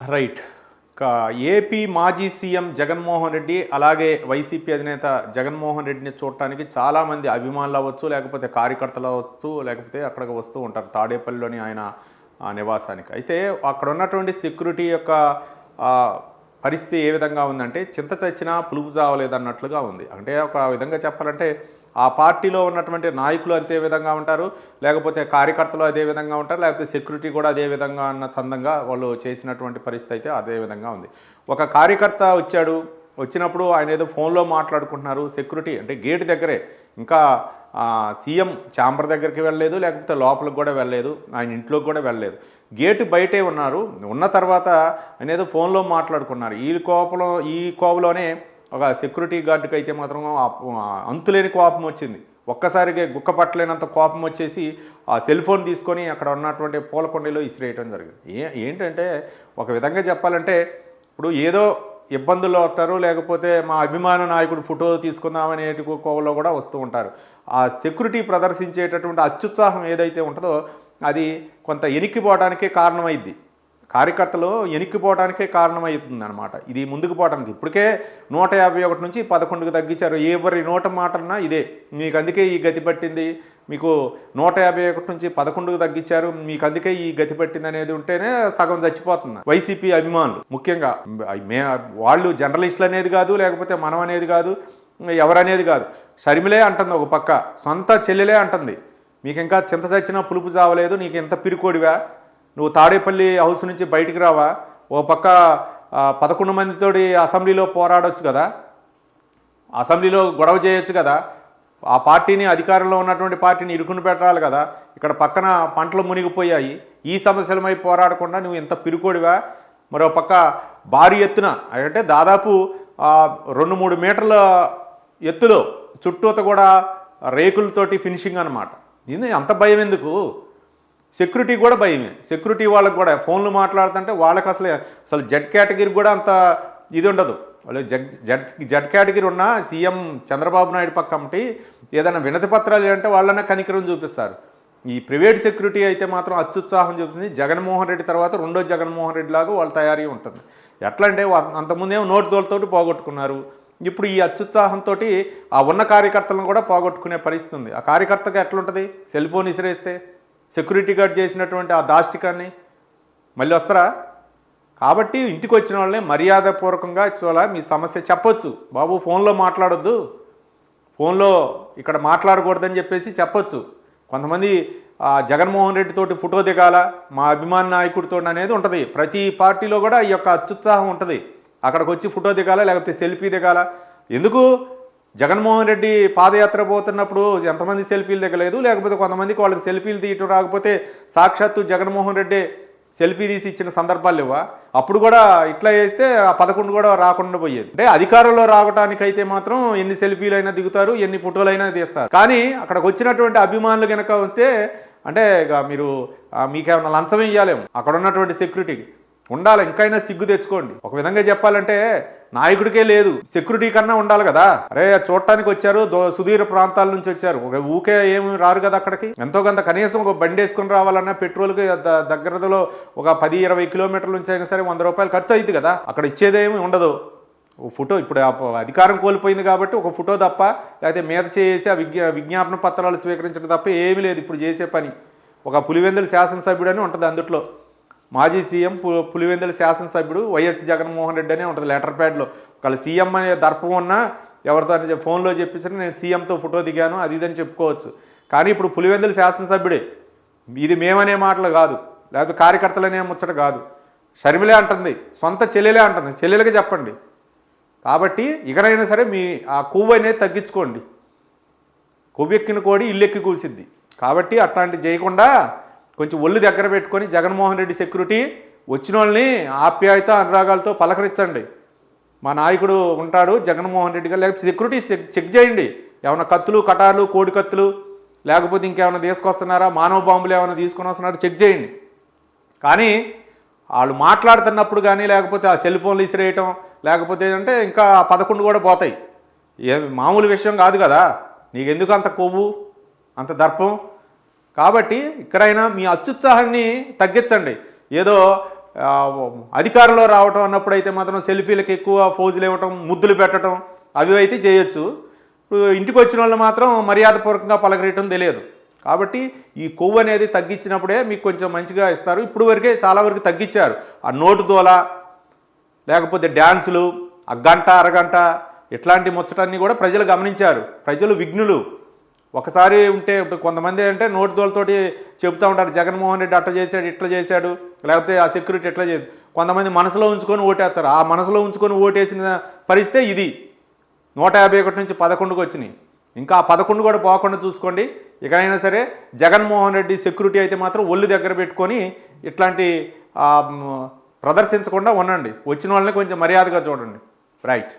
Right. AP మాజీ CM Jaganmohan Reddy అలాగే YCP అధినేత జగన్మోహన్ రెడ్డిని చూడటానికి చాలామంది అభిమానులు అవ్వచ్చు లేకపోతే కార్యకర్తలు అవ్వచ్చు లేకపోతే అక్కడికి వస్తూ ఉంటారు. తాడేపల్లిలోని ఆయన నివాసానికి. అయితే అక్కడ ఉన్నటువంటి సెక్యూరిటీ యొక్క పరిస్థితి ఏ విధంగా ఉందంటే చింత చచ్చినా పులుపు చావలేదన్నట్లుగా ఉంది. అంటే ఒక విధంగా చెప్పాలంటే ఆ పార్టీలో ఉన్నటువంటి నాయకులు అంతే విధంగా ఉంటారు లేకపోతే కార్యకర్తలు అదే విధంగా ఉంటారు లేకపోతే సెక్యూరిటీ కూడా అదే విధంగా అన్న చందంగా వాళ్ళు చేసినటువంటి పరిస్థితి అయితే అదే విధంగా ఉంది. ఒక కార్యకర్త వచ్చాడు వచ్చినప్పుడు ఆయన ఏదో ఫోన్లో మాట్లాడుకుంటున్నారు సెక్యూరిటీ అంటే గేట్ దగ్గరే ఇంకా సీఎం ఛాంబర్ దగ్గరికి వెళ్ళలేదు లేకపోతే లోపలికి కూడా వెళ్ళలేదు ఆయన ఇంట్లోకి కూడా వెళ్ళలేదు. గేటు బయటే ఉన్నారు ఉన్న తర్వాత ఆయన ఏదో ఫోన్లో మాట్లాడుకున్నారు. ఈ కోపలో ఈ కోవలోనే ఒక సెక్యూరిటీ గార్డుకి అయితే మాత్రం అంతులేని కోపం వచ్చింది. ఒక్కసారిగా గుక్క పట్టలేనంత కోపం వచ్చేసి ఆ సెల్ ఫోన్ తీసుకొని అక్కడ ఉన్నటువంటి పూలకొండలో ఇసిరేయటం జరిగింది. ఏ ఏంటంటే ఒక విధంగా చెప్పాలంటే ఇప్పుడు ఏదో ఇబ్బందుల్లో వస్తారు లేకపోతే మా అభిమాన నాయకుడు ఫోటో తీసుకుందామనే కోవలో కూడా వస్తూ ఉంటారు. ఆ సెక్యూరిటీ ప్రదర్శించేటటువంటి అత్యుత్సాహం ఏదైతే ఉంటుందో అది కొంత ఎనిక్కిపోవడానికే కారణమైద్ది. కార్యకర్తలు ఎనిక్కిపోవడానికే కారణమవుతుంది అనమాట ఇది ముందుకు పోవడానికి ఇప్పటికే నూట యాభై ఒకటి నుంచి పదకొండుకు తగ్గించారు. ఎవరి నూట మాటన్నా ఇదే. మీకు అందుకే ఈ గతి పట్టింది. మీకు నూట యాభై ఒకటి నుంచి పదకొండుకు తగ్గించారు. మీకు అందుకే ఈ గతి పట్టింది అనేది ఉంటేనే సగం చచ్చిపోతుంది వైసీపీ అభిమానులు. ముఖ్యంగా మే వాళ్ళు జర్నలిస్టులు అనేది కాదు లేకపోతే మనం అనేది కాదు ఎవరనేది కాదు. షర్మిలే అంటుంది ఒక పక్క. సొంత చెల్లెలే అంటుంది. మీకు ఇంకా చింత చచ్చినా పులుపు చావలేదు. నీకు ఎంత పిరికోడివా? నువ్వు తాడేపల్లి హౌస్ నుంచి బయటికి రావా ఓ పక్క పదకొండు మందితోటి అసెంబ్లీలో పోరాడొచ్చు కదా. అసెంబ్లీలో గొడవ చేయొచ్చు కదా. ఆ పార్టీని అధికారంలో ఉన్నటువంటి పార్టీని ఇరుకును పెట్టాలి కదా. ఇక్కడ పక్కన పంటలు మునిగిపోయాయి. ఈ సమస్యలమై పోరాడకుండా నువ్వు ఎంత పిరుకోడివా? మరో పక్క భారీ ఎత్తున అంటే దాదాపు రెండు మూడు మీటర్ల ఎత్తులో చుట్టూత కూడా రేకులతోటి ఫినిషింగ్ అనమాట అంత భయం ఎందుకు? సెక్యూరిటీ కూడా భయమే. సెక్యూరిటీ వాళ్ళకి కూడా. ఫోన్లు మాట్లాడుతుంటే వాళ్ళకి అసలు అసలు జెడ్ కేటగిరీ కూడా అంత ఇది ఉండదు. వాళ్ళు జడ్ జడ్ జడ్ కేటగిరీ ఉన్న సీఎం చంద్రబాబు నాయుడు పక్కమటి ఏదైనా వినతి పత్రాలు అంటే వాళ్ళనే కనికరం చూపిస్తారు. ఈ ప్రైవేట్ సెక్యూరిటీ అయితే మాత్రం అత్యుత్సాహం చూపుతుంది. జగన్మోహన్ రెడ్డి తర్వాత రెండో జగన్మోహన్ రెడ్డి లాగా వాళ్ళ తయారీ ఉంటుంది. ఎట్లా అంటే అంతకుముందేమో నోటు దోలతోటి పోగొట్టుకున్నారు. ఇప్పుడు ఈ అత్యుత్సాహంతో ఆ ఉన్న కార్యకర్తలను కూడా పోగొట్టుకునే పరిస్థితి ఉంది. ఆ కార్యకర్తగా ఎట్లుంటుంది? సెల్ ఫోన్ ఇసిరేస్తే సెక్యూరిటీ గార్డ్ చేసినటువంటి ఆ దాష్టికాన్ని మళ్ళీ వస్తారా? కాబట్టి ఇంటికి వచ్చిన వాళ్ళని మర్యాదపూర్వకంగా చూడాల మీ సమస్య చెప్పొచ్చు. బాబు ఫోన్లో మాట్లాడొద్దు. ఫోన్లో ఇక్కడ మాట్లాడకూడదని చెప్పేసి చెప్పొచ్చు. కొంతమంది జగన్మోహన్ రెడ్డి తోటి ఫోటో దిగాల మా అభిమాన నాయకుడితో అనేది ఉంటుంది. ప్రతి పార్టీలో కూడా ఈ యొక్క అత్యుత్సాహం ఉంటుంది. అక్కడికి వచ్చి ఫోటో దిగాల లేకపోతే సెల్ఫీ దిగాల? ఎందుకు? జగన్మోహన్ రెడ్డి పాదయాత్ర పోతున్నప్పుడు ఎంతమంది సెల్ఫీలు దిగలేదు లేకపోతే కొంతమందికి వాళ్ళకి సెల్ఫీలు తీయటం రాకపోతే సాక్షాత్తు జగన్మోహన్ రెడ్డి సెల్ఫీ తీసి ఇచ్చిన సందర్భాలు లేవా? అప్పుడు కూడా ఇట్లా చేస్తే ఆ పదకొండు కూడా రాకుండా పోయేది. అంటే అధికారంలో రావడానికైతే మాత్రం ఎన్ని సెల్ఫీలు అయినా దిగుతారు ఎన్ని ఫోటోలు అయినా తీస్తారు. కానీ అక్కడికి వచ్చినటువంటి అభిమానులు కనుక ఉంటే అంటే ఇక మీరు మీకేమైనా లంచం ఇవ్వాలేమో అక్కడ ఉన్నటువంటి సెక్యూరిటీకి ఉండాలి ఇంకైనా సిగ్గు తెచ్చుకోండి. ఒక విధంగా చెప్పాలంటే నాయకుడికే లేదు. సెక్యూరిటీ కన్నా ఉండాలి కదా. అరే చూడటానికి వచ్చారు. దో- ప్రాంతాల నుంచి వచ్చారు. ఒక ఊకే ఏమి రారు కదా అక్కడికి. ఎంతో కొంత కనీసం ఒక బండి వేసుకుని రావాలన్నా పెట్రోల్కి ద- దగ్గరలో ఒక పది ఇరవై కిలోమీటర్ల నుంచి అయినా సరే వంద రూపాయలు ఖర్చు అయింది కదా. అక్కడ ఇచ్చేదేమి ఉండదు. ఓ ఫోటో ఇప్పుడు అధికారం కోల్పోయింది కాబట్టి ఒక ఫోటో తప్ప లేకపోతే మీద చేసి ఆ విజ్ఞా విజ్ఞాపన పత్రాలు స్వీకరించడం తప్ప ఏమీ లేదు. ఇప్పుడు చేసే పని. ఒక పులివెందుల శాసనసభ్యుడని అని ఉంటుంది అందుట్లో. మాజీ సీఎం పు పులివెందుల శాసనసభ్యుడు వైఎస్ జగన్మోహన్ రెడ్డి అనే ఉంటుంది లెటర్ ప్యాడ్లో. ఒకవేళ సీఎం అనే దర్పం ఉన్నా ఎవరితో అని ఫోన్లో చెప్పించిన నేను సీఎంతో ఫోటో దిగాను అది ఇదని చెప్పుకోవచ్చు. కానీ ఇప్పుడు పులివెందుల శాసనసభ్యుడే ఇది మేమనే మాటలు కాదు లేకపోతే కార్యకర్తలనే ముచ్చట కాదు. షర్మిలే అంటుంది సొంత చెల్లెలే అంటుంది చెల్లెలకి చెప్పండి. కాబట్టి ఇకనైనా సరే మీ ఆ కొవ్వు అనేది తగ్గించుకోండి. కొవ్వెక్కిన కోడి ఇల్లెక్కి కూసిద్ది. కాబట్టి అట్లాంటి చేయకుండా కొంచెం ఒళ్ళు దగ్గర పెట్టుకొని జగన్మోహన్ రెడ్డి సెక్యూరిటీ వచ్చిన వాళ్ళని ఆప్యాయత అనురాగాలతో పలకరించండి. మా నాయకుడు ఉంటాడు జగన్మోహన్ రెడ్డి గారు లేకపోతే సెక్యూరిటీ చెక్ చెక్ చేయండి. ఏమైనా కత్తులు కటార్లు కోడి కత్తులు లేకపోతే ఇంకేమైనా తీసుకొస్తున్నారా మానవ బాంబులు ఏమైనా తీసుకొని వస్తున్నారా చెక్ చేయండి. కానీ వాళ్ళు మాట్లాడుతున్నప్పుడు కానీ లేకపోతే ఆ సెల్ ఫోన్లు ఇసిరేయటం లేకపోతే అంటే ఇంకా పదకొండు కూడా పోతాయి. ఏ మామూలు విషయం కాదు కదా. నీకెందుకు అంత కొవ్వు అంత దర్పం? కాబట్టి ఇక్కడైనా మీ అత్యుత్సాహాన్ని తగ్గించండి. ఏదో అధికారంలో రావటం అన్నప్పుడు అయితే మాత్రం సెల్ఫీలకు ఎక్కువ ఫోజులు ఇవ్వటం ముద్దులు పెట్టడం అవి అయితే చేయొచ్చు. ఇప్పుడు ఇంటికి వచ్చిన వాళ్ళు మాత్రం మర్యాదపూర్వకంగా పలకరియటం తెలియదు. కాబట్టి ఈ కొవ్వు అనేది తగ్గించినప్పుడే మీకు కొంచెం మంచిగా ఇస్తారు. ఇప్పుడు వరకే చాలా వరకు తగ్గించారు. ఆ నోటు దోల లేకపోతే డ్యాన్సులు ఆ గంట అరగంట ఇట్లాంటి ముచ్చటాన్ని కూడా ప్రజలు గమనించారు. ప్రజలు విఘ్నులు. ఒకసారి ఉంటే ఇప్పుడు కొంతమంది అంటే నోటి దోలతోటి చెబుతూ ఉంటారు జగన్మోహన్ రెడ్డి అట్లా చేశాడు ఇట్లా చేశాడు. లేకపోతే ఆ సెక్యూరిటీ ఎట్లా చేసి కొంతమంది మనసులో ఉంచుకొని ఓటేస్తారు. ఆ మనసులో ఉంచుకొని ఓటేసిన పరిస్థితే ఇది. నూట యాభై ఒకటి నుంచి పదకొండుకు వచ్చినాయి. ఇంకా ఆ పదకొండు కూడా పోకుండా చూసుకోండి. ఇకనైనా సరే జగన్మోహన్ రెడ్డి సెక్యూరిటీ అయితే మాత్రం ఒళ్ళు దగ్గర పెట్టుకొని ఇట్లాంటి ప్రదర్శించకుండా ఉండండి. వచ్చిన వాళ్ళని కొంచెం మర్యాదగా చూడండి. రైట్